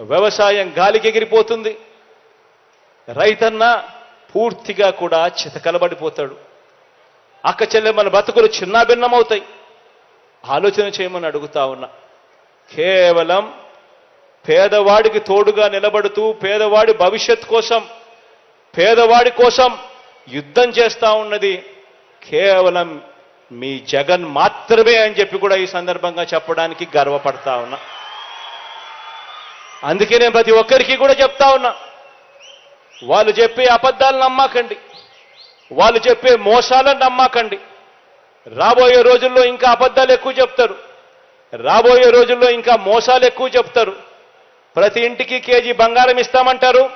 వ్యవసాయం గాలికి ఎగిరిపోతుంది. రైతన్న పూర్తిగా కూడా చితకలబడిపోతాడు. అక్క మన బతుకులు చిన్నాభిన్నమవుతాయి. ఆలోచన చేయమని అడుగుతా ఉన్నా. కేవలం పేదవాడికి తోడుగా నిలబడుతూ పేదవాడి భవిష్యత్ కోసం పేదవాడి కోసం యుద్ధం చేస్తూ ఉన్నది కేవలం మీ జగన్ మాత్రమే అని చెప్పి కూడా ఈ సందర్భంగా చెప్పడానికి గర్వపడతా ఉన్నా. అందుకే నేను ప్రతి ఒక్కరికి కూడా చెప్తా ఉన్నా. వాళ్ళు చెప్పే అబద్ధాలు నమ్మకండి. వాళ్ళు చెప్పే మోసాలను నమ్మకండి. రాబోయే రోజుల్లో ఇంకా అబద్ధాలు ఎక్కువ చెప్తారు. రాబోయే రోజుల్లో ఇంకా మోసాలు ఎక్కువ చెప్తారు. ప్రతి ఇంటికి కేజీ బంగారం ఇస్తామంటారు.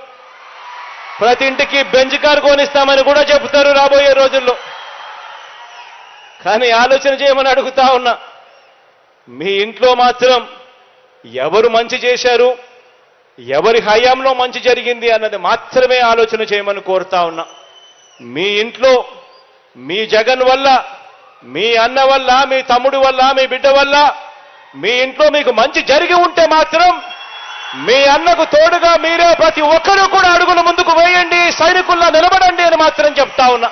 ప్రతి ఇంటికి బెంచ్ కారు కొనిస్తామని కూడా చెబుతారు రాబోయే రోజుల్లో. కానీ ఆలోచన చేయమని అడుగుతా ఉన్నా. మీ ఇంట్లో మాత్రం ఎవరు మంచి చేశారు? ఎవరి హయాంలో మంచి జరిగింది అన్నది మాత్రమే ఆలోచన చేయమని కోరుతా ఉన్నా. మీ ఇంట్లో మీ జగన్ వల్ల మీ అన్న వల్ల మీ తమ్ముడు వల్ల మీ బిడ్డ వల్ల మీ ఇంట్లో మీకు మంచి జరిగి ఉంటే మాత్రం మీ అన్నకు తోడుగా మీరే ప్రతి ఒక్కరూ కూడా అడుగుల ముందుకు వేయండి సైనికుల్లా నిలబడండి అని మాత్రం చెప్తా ఉన్నా.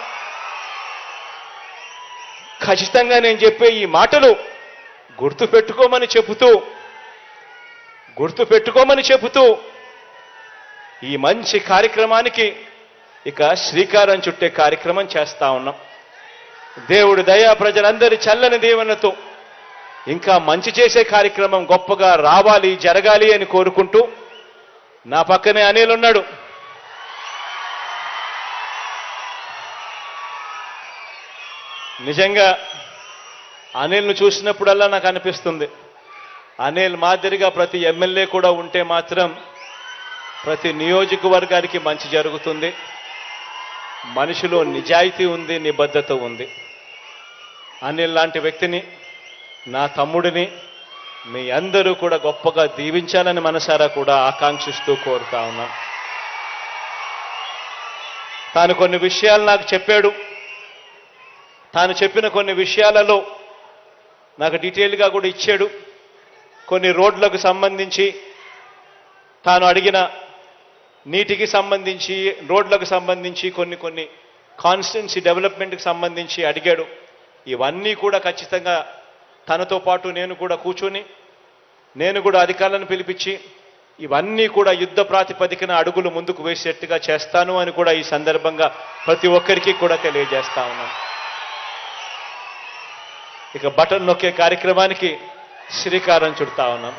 ఖచ్చితంగా నేను చెప్పే ఈ మాటలు గుర్తు పెట్టుకోమని చెబుతూ గుర్తు పెట్టుకోమని చెబుతూ ఈ మంచి కార్యక్రమానికి ఇక శ్రీకారం చుట్టే కార్యక్రమం చేస్తా ఉన్నాం. దేవుడు దయా ప్రజలందరి చల్లని దీవెనతో ఇంకా మంచి చేసే కార్యక్రమం గొప్పగా రావాలి జరగాలి అని కోరుకుంటూ నా పక్కనే అనిల్ ఉన్నాడు. నిజంగా అనిల్ను చూసినప్పుడల్లా నాకు అనిపిస్తుంది. అనిల్ మాదిరిగా ప్రతి ఎమ్మెల్యే కూడా ఉంటే మాత్రం ప్రతి నియోజకవర్గానికి మంచి జరుగుతుంది. మనిషిలో నిజాయితీ ఉంది నిబద్ధత ఉంది. అనిల్ లాంటి వ్యక్తిని నా తమ్ముడిని మీ అందరూ కూడా గొప్పగా దీవించాలని మనసారా కూడా ఆకాంక్షిస్తూ కోరుతా ఉన్నాను తాను కొన్ని విషయాలు నాకు చెప్పాడు. తాను చెప్పిన కొన్ని విషయాలలో నాకు డీటెయిల్గా కూడా ఇచ్చాడు. కొన్ని రోడ్లకు సంబంధించి తాను అడిగిన నీటికి సంబంధించి రోడ్లకు సంబంధించి కొన్ని కొన్ని కాన్స్టిట్యున్సీ డెవలప్మెంట్కి సంబంధించి అడిగాడు. ఇవన్నీ కూడా ఖచ్చితంగా తనతో పాటు నేను కూడా కూర్చొని నేను కూడా అధికారులను పిలిపించి ఇవన్నీ కూడా యుద్ధ ప్రాతిపదికన అడుగులు ముందుకు వేసేట్టుగా చేస్తాను అని కూడా ఈ సందర్భంగా ప్రతి ఒక్కరికి కూడా తెలియజేస్తా ఉన్నాను. ఇక బటన్ నొక్కే కార్యక్రమానికి శ్రీకారం చుడతా ఉన్నాం.